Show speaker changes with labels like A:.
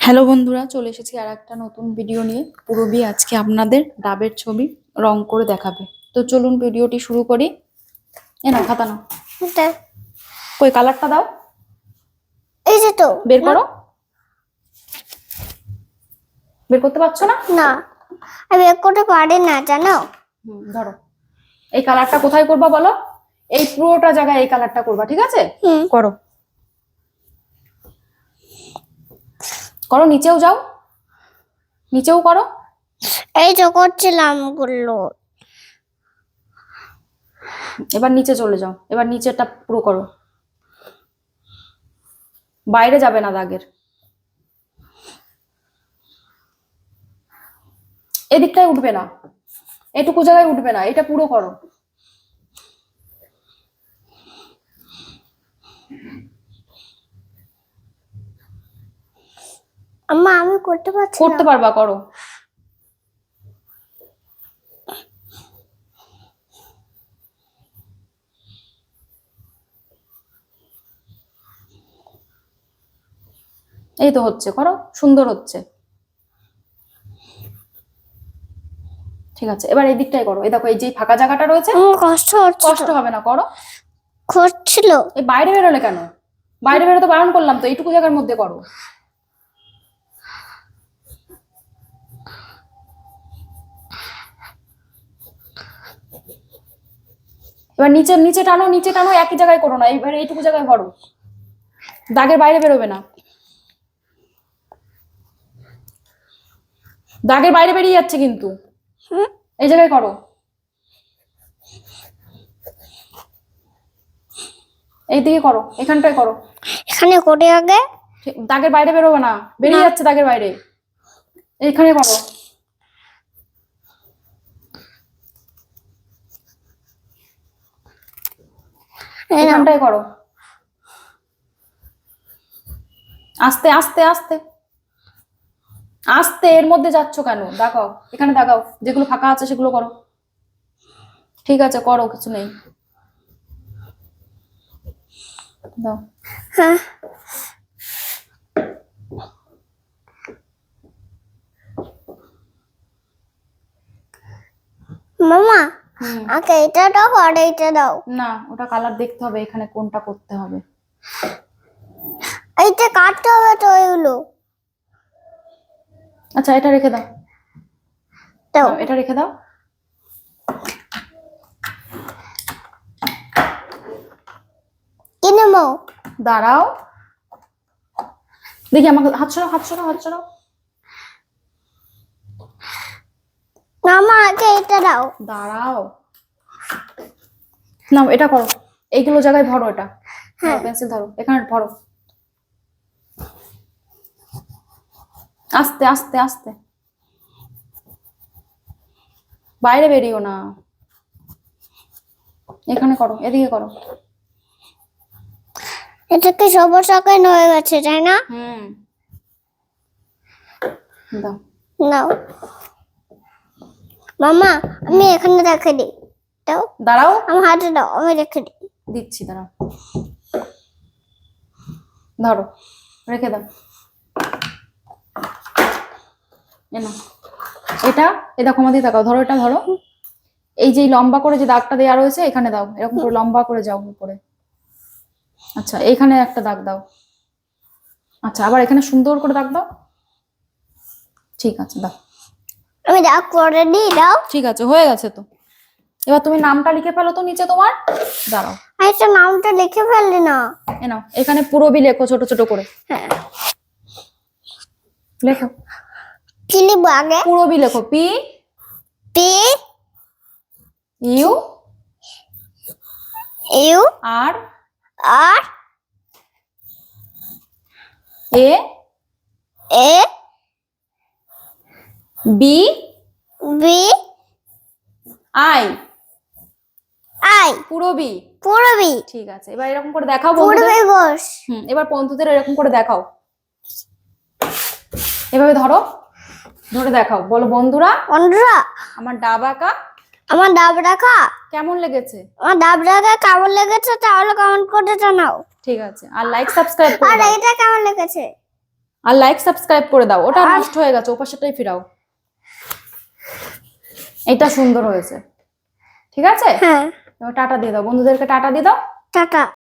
A: Hello বন্ধুরা চলে এসেছি আর একটা নতুন ভিডিও নিয়ে। পুরবি আজকে আপনাদের ডাবের ছবি রং করে দেখাবে। তো চলুন ভিডিওটি শুরু করি। এ না খাতা নাও
B: এটা
A: কই কালারটা দাও।
B: এই যে তো।
A: বের করো। বের করতে পারছ না?
B: না। আমি এক করতে পারি না জানো?
A: হুম ধরো। এই কালারটা কোথায় করবা বলো? এই পুরোটা জায়গায় এই কালারটা করবা ঠিক আছে?
B: হুম।
A: করো। করো নিচেও যাও। নিচেও করো।
B: এই তো করছিলামগুলো
A: এবার নিচে চলে যাও। এবার নিচেরটা পুরো করো। বাইরে যাবে না দাগের। এদিকটায় উঠবে না। এটুকু জায়গায় উঠবে না। এটা পুরো করো।
B: আম্মা আমি করতে পারছি
A: করতে পারবা করো। এই তো হচ্ছে করো। সুন্দর হচ্ছে। ঠিক আছে এবার এই দিকটাই করো। এই দেখো এই যে ফাঁকা জায়গাটা রয়েছে
B: কষ্ট হচ্ছে
A: কষ্ট হবে না করো।
B: করছিল।
A: এই বাইরে বেরোলে কেন? বাইরে বেরোতে বারণ করলাম তো এইটুকু জায়গার মধ্যে করো। এবার নিচে নিচে টানো নিচে টানো একই জায়গায় করো না। এবার এইটুকু জায়গায় করো দাগের বাইরে বেরোবে না। দাগের বাইরে বেরিয়ে যাচ্ছে কিন্তু। এই জায়গায় করো। এইদিকে করো এখানটায় করো।
B: এখানে করে আগে?
A: দাগের বাইরে বেরোবে না। বেরিয়ে যাচ্ছে দাগের বাইরে। এইখানে করো। এখানটায় করো। আস্তে আস্তে আস্তে। আস্তে এর মধ্যে যাচ্ছ কেন? দেখাও এখানে দেখাও যেগুলো ফাঁকা আছে সেগুলো করো। ঠিক আছে করো কিছু নেই। দাও।
B: হ্যাঁ। মামা। আগে এটা দাও আর এইটা দাও।
A: না ওটা কালার দেখতে হবে এখানে কোনটা করতে হবে।
B: এইটা কাটতে হবে তো এগুলো।
A: আচ্ছা এটা রেখে দাও।
B: দাও।
A: দাও, এটা রেখে দাও।
B: কিনে
A: দাঁড়াও। দেখি আমাকে হাত সরাও হাত সরাও হাত সরাও
B: মামা দাও
A: দাঁড়াও। নাও এটা করো। এইগুলো জায়গায় ভরো এটা।
B: হ্যাঁ।
A: পেন্সিল ধরো। এখানে ভরো। আস্তে আস্তে আস্তে। বাইরে বেরিও না। এখানে করো এদিকে করো।
B: এটা কি সবুজ আকার হয়ে গেছে তাই না?
A: হুম। দাও।
B: নাও। মামা আমি এখানে রেখে দিই। দাও।
A: দাঁড়াও।
B: আমার হাতে দাও আমি রেখে দিই।
A: দিচ্ছি দাঁড়াও। ধরো রেখে দাও। এ নাও। এটা এ দেখো আমাদের তাকাও। ধরো এটা ধরো। এই যে লম্বা করে যে দাগটা দেওয়া রয়েছে এখানে দাও। এরকম করে লম্বা করে যাও উপরে। আচ্ছা এখানে একটা দাগ দাও। আচ্ছা আবার এখানে সুন্দর করে দাগ দাও। ঠিক আছে দাও।
B: আমি দাগ করে দিই দাও
A: ঠিক আছে হয়ে গেছে তো। এবার তুমি নামটা লিখে ফেলো তো নিচে তোমার। দাঁড়াও।
B: তো নামটা লিখে ফেললি না।
A: এ নাও এখানে পুরোবি লেখো ছোট ছোট করে।
B: হ্যাঁ।
A: লেখো।
B: কি লিখব আগে?
A: পুরোবি লেখো P
B: P
A: U
B: U
A: R
B: R
A: A
B: A
A: B
B: B
A: I
B: I
A: Purobi.
B: Purbi.
A: ঠিক আছে এবার এরকম করে দেখাও
B: পূর্বী ঘোষ
A: হুম এবার বন্ধুদের এরকম করে দেখাও। এভাবে ধরো ধরে দেখাও। বলো বন্ধুরা।
B: বন্ধুরা
A: আমার ডাব আঁকা
B: আমার ডাব রাখা
A: কেমন লেগেছে?
B: আমার ডাব রাখা কেমন লেগেছে তাহলে কমেন্ট করে জানাও।
A: ঠিক আছে আর লাইক সাবস্ক্রাইব
B: আর। এটা কেমন লেগেছে?
A: আর লাইক সাবস্ক্রাইব করে দাও। ওটা নষ্ট হয়ে গেছে ওপাশেটাই ফিরাও। এটা সুন্দর হয়েছে। ঠিক আছে?
B: হ্যাঁ।
A: টাটা দিয়ে দাও। বন্ধুদেরকে টাটা দিয়ে দাও।
B: টাটা।